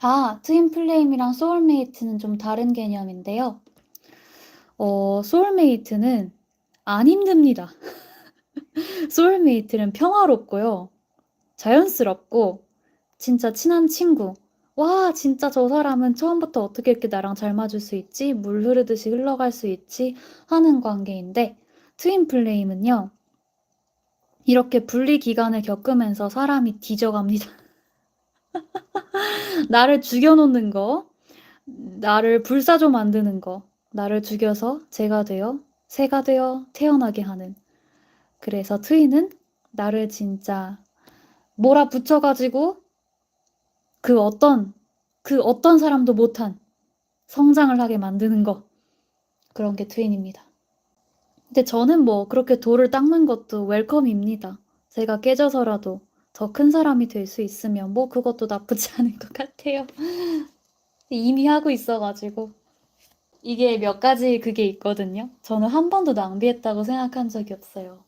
아, 트윈 플레임이랑 소울메이트는 좀 다른 개념인데요. 어, 소울메이트는 안 힘듭니다. 소울메이트는 평화롭고요. 자연스럽고, 진짜 친한 친구. 와, 진짜 저 사람은 처음부터 어떻게 이렇게 나랑 잘 맞을 수 있지? 물 흐르듯이 흘러갈 수 있지? 하는 관계인데, 트윈 플레임은요, 이렇게 분리 기간을 겪으면서 사람이 뒤져갑니다. 나를 죽여놓는 거, 나를 불사조 만드는 거, 나를 죽여서 제가 되어, 새가 되어 태어나게 하는. 그래서 트윈은 나를 진짜 몰아붙여가지고 그 어떤, 그 어떤 사람도 못한 성장을 하게 만드는 거. 그런 게 트윈입니다. 근데 저는 뭐 그렇게 돌을 닦는 것도 웰컴입니다. 제가 깨져서라도 더 큰 사람이 될 수 있으면 뭐 그것도 나쁘지 않은 것 같아요. 이미 하고 있어가지고. 이게 몇 가지 그게 있거든요. 저는 한 번도 낭비했다고 생각한 적이 없어요.